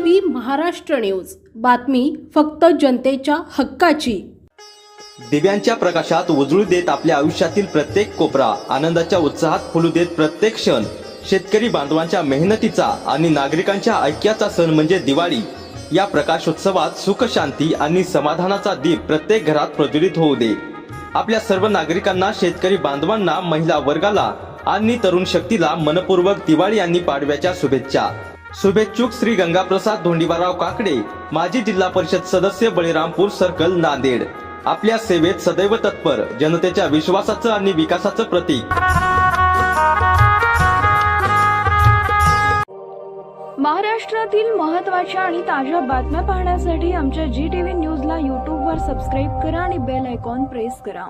V Maharashtra news. बातमी फक्त जनतेच्या हक्काची. दिव्यांच्या प्रकाशात उजळू देत आपल्या आयुष्यातील प्रत्येक कोपरा आनंदाच्या उत्साहात फुलू देत प्रत्येक क्षण. शेतकरी बांधवांच्या मेहनतीचा आणि नागरिकांच्या ऐक्याचा सण म्हणजे दिवाळी. या प्रकाशोत्सवात सुख शांती आणि समाधानाचा दीप प्रत्येक घरात प्रज्वलित होऊ दे. आपल्या सर्व नागरिकांना शेतकरी बांधवांना महिला वर्गाला आणि तरुण शक्तीला मनपूर्वक दिवाळी आणि पाडव्याच्या शुभेच्छा. शुभेच्छुक श्री गंगाप्रसाद धोंडीबाराव काकडे माजी जिल्हा परिषद सदस्य बळीरामपूर सर्कल नांदेड. आपल्या सेवेत सदैव तत्पर जनतेच्या विश्वासाचं आणि विकासाचं प्रतीक. महाराष्ट्रातील महत्त्वाच्या आणि ताज्या बातम्या पाहण्यासाठी आमच्या जी टीव्ही न्यूजला यूट्यूबवर सबस्क्राईब करा आणि बेल आयकॉन प्रेस करा.